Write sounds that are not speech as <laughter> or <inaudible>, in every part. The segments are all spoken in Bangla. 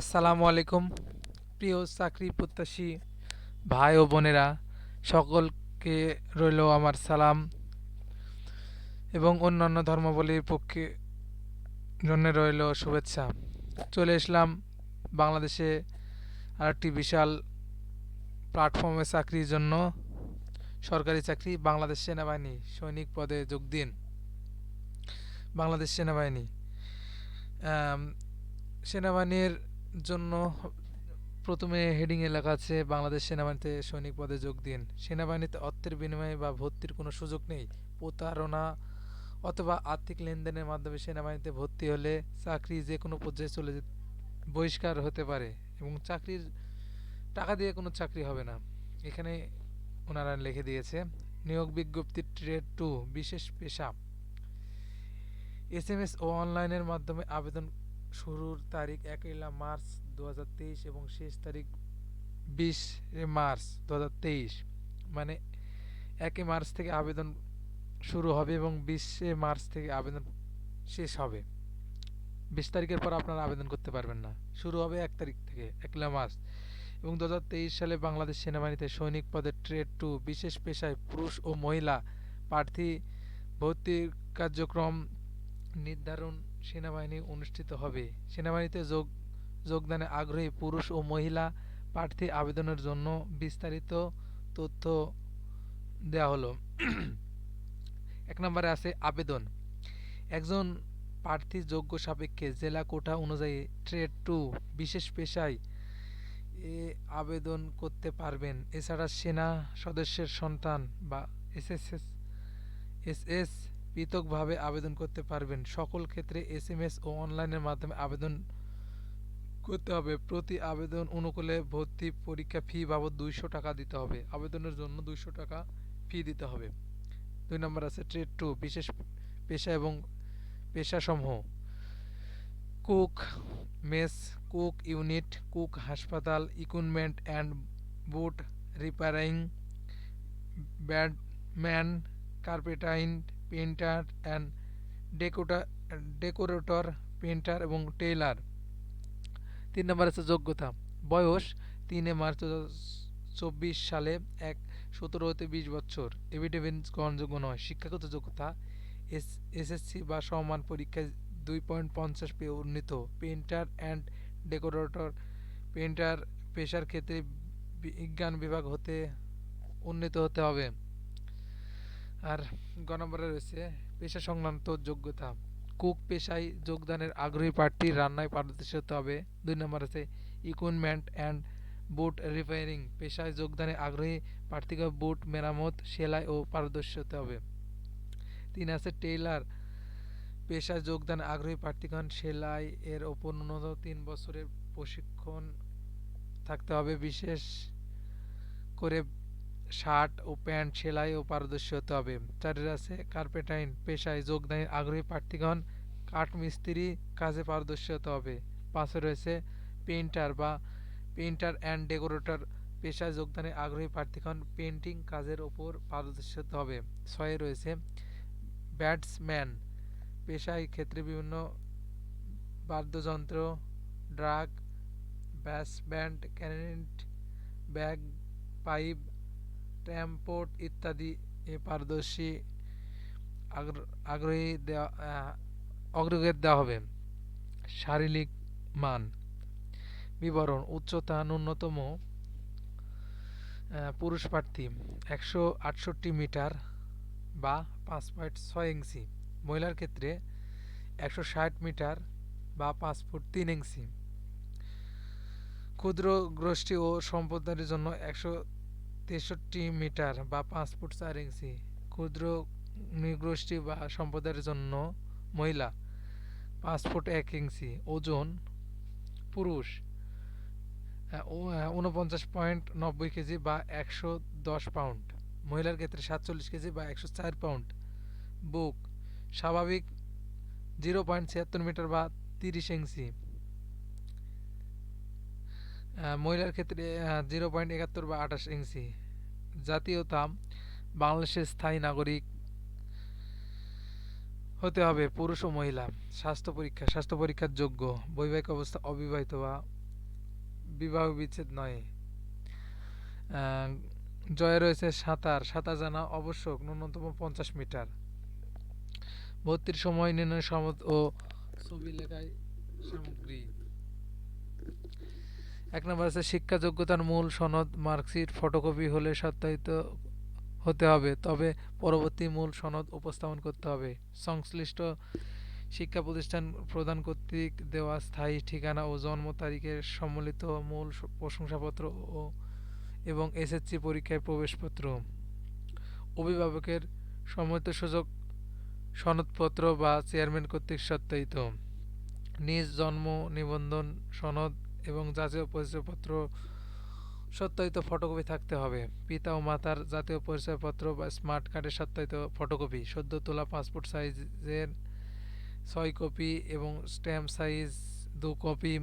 আসসালামু আলাইকুম, প্রিয় চাকরি প্রত্যাশী ভাই ও বোনেরা। সকলকে রইল আমার সালাম এবং অন্যান্য ধর্মাবলীর পক্ষে জন্য রইল শুভেচ্ছা। চলে এসলাম বাংলাদেশে আরেকটি বিশাল প্ল্যাটফর্মে চাকরির জন্য। সরকারি চাকরি, বাংলাদেশ সেনাবাহিনী, সৈনিক পদে যোগ দিন। বাংলাদেশ সেনাবাহিনী। সেনাবাহিনীর জন্য প্রথমে হেডিং এ লেখা আছে, বাংলাদেশ সেনাবাহিনীতে সৈনিক পদে যোগ দিন। সেনাবাহিনীতে অর্থের বিনিময়ে বা ভর্তির কোনো সুযোগ নেই। প্রতারণা অথবা আর্থিক লেনদেনের মাধ্যমে সেনাবাহিনীতে ভর্তি হলে চাকরি যে কোনো পর্যায়ে চলে বহিষ্কার হতে পারে এবং চাকরির টাকা দিয়ে কোনো চাকরি হবে না। এখানে ওনারা লিখে দিয়েছে, নিয়োগ বিজ্ঞপ্তি ট্রেড টু, বিশেষ পেশা। এস এম এস ও অনলাইনের মাধ্যমে আবেদন শুরুর তারিখ একইলা মার্চ দু হাজার তেইশ এবং শেষ তারিখ বিশ মার্চ দু হাজার তেইশ। মানে একই মার্চ থেকে আবেদন শুরু হবে এবং বিশে মার্চ থেকে আবেদন শেষ হবে। বিশ তারিখের পর আপনারা আবেদন করতে পারবেন না। শুরু হবে এক তারিখ থেকে একলা মার্চ। এবং দু হাজার তেইশ সালে বাংলাদেশ সেনাবাহিনীতে সৈনিক পদে ট্রেড টু বিশেষ পেশায় পুরুষ ও মহিলা প্রার্থী ভর্তির কার্যক্রম নির্ধারণ সেনাবাহিনী অনুষ্ঠিত হবে। সেনাবাহিনীতে যোগ, যোগদানে আগ্রহী পুরুষ ও মহিলা প্রার্থী আবেদনের জন্য বিস্তারিত তথ্য দেওয়া হলো। <clears throat> এক নম্বরে আছে আবেদন। একজন প্রার্থী যোগ্য সাপেক্ষে জেলা কোটা অনুযায়ী ট্রেড টু বিশেষ পেশায় এ আবেদন করতে পারবেন। এছাড়া সেনা সদস্যের সন্তান বা এসএসএস, এসএস পৃথকভাবে আবেদন করতে পারবেন। সকল ক্ষেত্রে এসএমএস ও অনলাইনের মাধ্যমে আবেদন করতে হবে। প্রতি আবেদন অনুকূলে ভর্তি পরীক্ষা ফি বাবদ দুইশো টাকা দিতে হবে। আবেদনের জন্য দুইশো টাকা ফি দিতে হবে। দুই নম্বর আছে ট্রেড টু, বিশেষ পেশা এবং পেশাসমূহ। Cook, mess, cook unit, cook হাসপাতাল, ইকুইপমেন্ট অ্যান্ড বুট রিপেয়ারিং ব্যাডম্যান কার্পেটাইন পেন্টার অ্যান্ড ডেকোটা, ডেকোরেটর পেন্টার এবং টেইলার। তিন নম্বর আছে যোগ্যতা। বয়স তিনে মার্চ চব্বিশ সালে এক সতেরো হতে বিশ বছর। এভিডেভিট গ্রহণযোগ্য নয়। শিক্ষাগত যোগ্যতা, এস, এসএসসি বা সমান পরীক্ষায় দুই পয়েন্ট পঞ্চাশ পেয়ে উন্নীত। পেন্টার অ্যান্ড ডেকোরেটর পেন্টার পেশার ক্ষেত্রে বিজ্ঞান বিভাগ হতে উন্নীত হতে হবে। আর গ নম্বরে রয়েছে, পেশা সংক্রান্ত যোগ্যতা। কুক পেশায় যোগদানের আগ্রহী প্রার্থী রান্নায় পারদর্শী হতে হবে। দুই নম্বর আছে ইকুইপমেন্ট অ্যান্ড বুট রিপেয়ারিং পেশায় যোগদানে আগ্রহী প্রার্থীকে বুট মেরামত, সেলাই ও পারদর্শী হতে হবে। তিন আছে টেইলার পেশায় যোগদানে আগ্রহী প্রার্থীগণ সেলাই এর ওপর ন্যূনতম তিন বছরের প্রশিক্ষণ থাকতে হবে। বিশেষ করে শার্ট ও প্যান্ট সেলাই ও পারদর্শী হতে হবে। চারের আছে কার্পেটাইন পেশায় যোগদানের আগ্রহী প্রার্থীগণ, কাঠ মিস্ত্রি কাজে পারদর্শী হতে হবে। পাঁচে রয়েছে পেইন্টার বা পেইন্টার অ্যান্ড ডেকোরেটর, পেশায় যোগদানে আগ্রহী প্রার্থীগণ পেন্টিং কাজের ওপর পারদর্শী হতে হবে। ছয়ে রয়েছে ব্যাটসম্যান, পেশায় ক্ষেত্রে বিভিন্ন বাদ্যযন্ত্র, ড্রাগ ব্যাস ব্যান্ড ক্যানেট, ব্যাগ, পাইপ ট্র্যাম্পোর্ট ইত্যাদি, এ পারদর্শী আগ্রহী দেওয়া অগ্রগতি দেওয়া হবে। শারীরিক মান, বিবরণ, উচ্চতা, ন্যূনতম পুরুষ প্রার্থী, একশো আটষট্টি মিটার বা পাঁচ পয়েন্ট ছয় ইঞ্চি। মহিলার ক্ষেত্রে একশো ষাট মিটার বা পাঁচ ফুট তিন ইঞ্চি। ক্ষুদ্র গোষ্ঠী ও সম্প্রদায়ের জন্য একশো তেষট্টি মিটার বা পাঁচ ফুট চার ইঞ্চি ক্ষুদ্র নৃগোষ্ঠী বা সম্প্রদায়ের জন্য মহিলা পাঁচ ফুট এক ইঞ্চি, ওজন পুরুষ উনপঞ্চাশ পয়েন্ট নব্বই কেজি বা একশো দশ পাউন্ড। মহিলার ক্ষেত্রে সাতচল্লিশ কেজি বা একশো চার পাউন্ড। বুক, স্বাভাবিক জিরো পয়েন্ট ছিয়াত্তর মিটার বা তিরিশ ইঞ্চি। মহিলার ক্ষেত্রে জিরো পয়েন্ট একাত্তর বা আঠাশ ইঞ্চি। জাতীয়তা বাংলাদেশের স্থায়ী নাগরিক হতে হবে পুরুষ ও মহিলা। স্বাস্থ্য পরীক্ষা, স্বাস্থ্য পরীক্ষার যোগ্য। বৈবাহিক অবস্থা অবিবাহিত বা বিবাহ বিচ্ছেদ নয় জয়ে রয়েছে সাঁতার। সাঁতার জানা আবশ্যক, ন্যূনতম পঞ্চাশ মিটার। ভর্তির সময় নির্ণয় সমত ও ছবি লেখায় সামগ্রী। এক নম্বর আছে শিক্ষা যোগ্যতার মূল সনদ, মার্কশিট, ফটোকপি হলে সত্যায়িত হতে হবে, তবে পরবর্তী মূল সনদ উপস্থাপন করতে হবে। সংশ্লিষ্ট শিক্ষা প্রতিষ্ঠান প্রদান কর্তৃক দেওয়া স্থায়ী ঠিকানা ও জন্ম তারিখের সম্মিলিত মূল প্রশংসাপত্র ও, এবং এসএসসি পরীক্ষায় প্রবেশপত্র। অভিভাবকের সম্মত সুযোগ সনদপত্র বা চেয়ারম্যান কর্তৃক সত্যায়িত। নিজ জন্ম নিবন্ধন সনদ এবং জাতীয় পরিচয়পত্র, সত্যায়িত ফটোকপি থাকতে হবে। পিতা ও মাতার জাতীয় পরিচয়পত্র বা স্মার্ট কার্ডের সত্যায়িত ফটোকপি, সদ্য তোলা পাসপোর্ট সাইজের ছয় কপি এবং স্ট্যাম্প সাইজ দু কপি,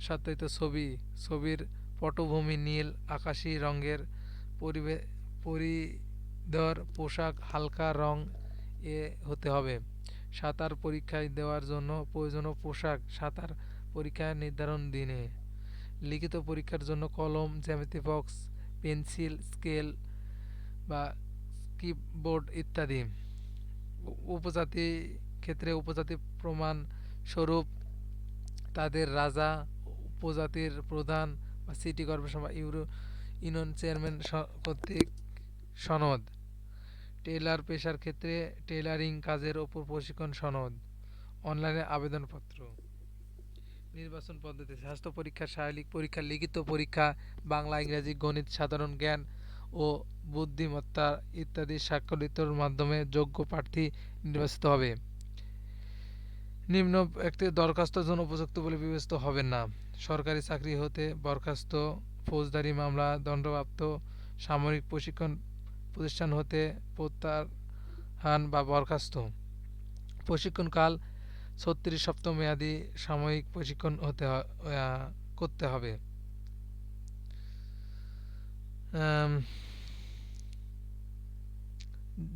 সত্যায়িত ছবি, ছবির পটভূমি নীল, আকাশি রঙের পরিধর, পোশাক হালকা রং এ হতে হবে। সাঁতার পরীক্ষায় দেওয়ার জন্য প্রয়োজনীয় পোশাক, সাঁতার পরীক্ষা নির্ধারণ দিনে। লিখিত পরীক্ষার জন্য কলম, জ্যামিতি বক্স পেন্সিল স্কেল বা কিবোর্ড ইত্যাদি। উপজাতি ক্ষেত্রে উপজাতি প্রমাণ স্বরূপ তাদের রাজা, উপজাতির প্রধান বা সিটি কর্পোরেশন বা ইউরো ইউনিয়ন চেয়ারম্যান কর্তৃক সনদ। টেইলার পেশার ক্ষেত্রে টেইলারিং কাজের ওপর প্রশিক্ষণ সনদ। অনলাইনে আবেদনপত্র। নির্বাচন পদ্ধতি, স্বাস্থ্য পরীক্ষা, শারীরিক পরীক্ষা, লিখিত পরীক্ষা, বাংলা, ইংরেজি, গণিত, সাধারণ জ্ঞান ও বুদ্ধিমত্তা ইত্যাদি স্বাক্ষরিতর মাধ্যমে যোগ্য প্রার্থী নির্বাচিত হবে। নিম্ন ব্যক্তি দরখাস্তের জন্য উপযুক্ত বলে বিবেচিত হবে না। সরকারি চাকরি হতে বরখাস্ত, ফৌজদারি মামলা, দণ্ডপ্রাপ্ত, সামরিক প্রশিক্ষণ প্রতিষ্ঠান হতে প্রত্যাহার বা বরখাস্ত। প্রশিক্ষণকাল ছত্রিশ সপ্তাহ মেয়াদী সাময়িক প্রশিক্ষণ হতে করতে হবে।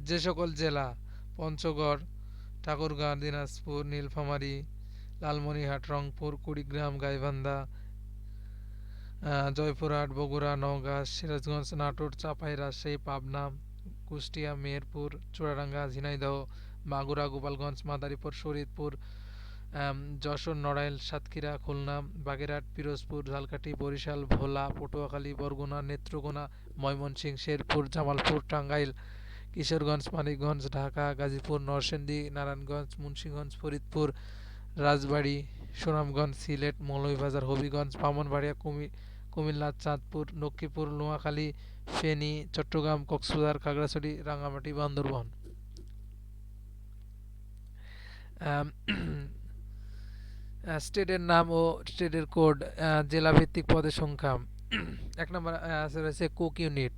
যে সকল জেলা, পঞ্চগড় ঠাকুরগাঁও দিনাজপুর, নীলফামারী, লালমনিরহাট, রংপুর, কুড়িগ্রাম, গাইবান্ধা জয়পুরহাট, বগুড়া, নওগাঁ, সিরাজগঞ্জ, নাটোর, চাঁপাই, রাজশাহী, পাবনা, কুষ্টিয়া, মেহেরপুর, চুয়াডাঙ্গা, ঝিনাইদহ মাগুরা গোপালগঞ্জ মাদারীপুর শরীয়তপুর আম, যশোর নড়াইল সাতক্ষীরা খুলনা বাগেরহাট পিরোজপুর ঝালকাঠি বরিশাল ভোলা পটুয়াখালী বরগুনা নেত্রকোনা ময়মনসিংহ শেরপুর জামালপুর টাঙ্গাইল কিশোরগঞ্জ মানিকগঞ্জ ঢাকা গাজীপুর নরসিংদী নারায়ণগঞ্জ মুন্সিগঞ্জ ফরিদপুর রাজবাড়ী সুনামগঞ্জ সিলেট মৌলভীবাজার হবিগঞ্জ ব্রাহ্মণবাড়িয়া কুমি কুমিল্লা চাঁদপুর লক্ষ্মীপুর নোয়াখালী ফেনী চট্টগ্রাম কক্সবাজার খাগড়াছড়ি রাঙ্গামাটি বান্দরবান আম, আহ, স্টেটের নাম ও স্টেটের কোড জেলা ভিত্তিক পদের সংখ্যা। এক নম্বর রয়েছে কুক ইউনিট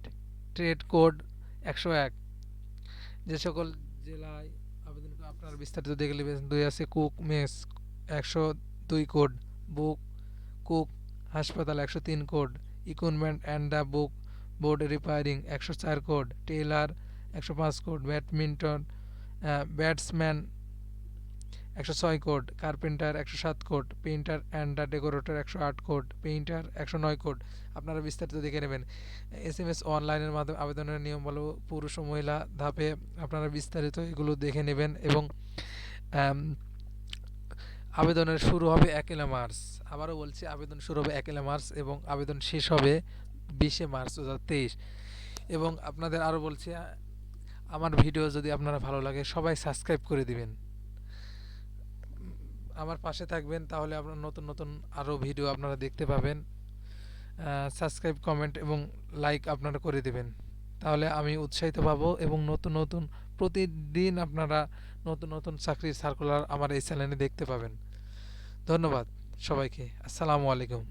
ট্রেড কোড একশো এক। যে সকল জেলায় আবেদন আপনারা বিস্তারিত দেখে দুই আছে কুক, মেস, একশো দুই কোড, বুক, কুক হাসপাতাল একশো তিন code, equipment and the book board repairing একশো চার কোড, টেইলার একশো পাঁচ কোড, ব্যাডমিন্টন ব্যাটসম্যান একশো ছয় কোড, কার্পেন্টার একশো সাত কোড, পেইন্টার অ্যান্ড ডেকোরেটর একশো আট কোড, পেইন্টার একশো নয় কোড। আপনারা বিস্তারিত দেখে নেবেন। এস এম এস অনলাইনের মাধ্যমে আবেদনের নিয়ম বলো, পুরুষ ও মহিলা ধাপে আপনারা বিস্তারিত এগুলো দেখে নেবেন এবং আবেদনের শুরু হবে একেলা মার্চ। আবারও বলছি, আবেদন শুরু হবে একেলা মার্চ এবং আবেদন শেষ হবে বিশে মার্চ দু তেইশ। এবং আপনাদের আরও বলছি, আমার ভিডিও যদি আপনারা ভালো লাগে, সবাই সাবস্ক্রাইব করে দিবেন। আমার পাশে থাকবেন, তাহলে আপনার নতুন নতুন আরও ভিডিও আপনারা দেখতে পাবেন। সাবস্ক্রাইব কমেন্ট এবং লাইক আপনারা করে দেবেন। তাহলে আমি উৎসাহিত পাবো এবং নতুন নতুন, প্রতিদিন আপনারা নতুন নতুন চাকরির সার্কুলার আমার এই চ্যানেলে দেখতে পাবেন। ধন্যবাদ সবাইকে। আসসালামু আলাইকুম।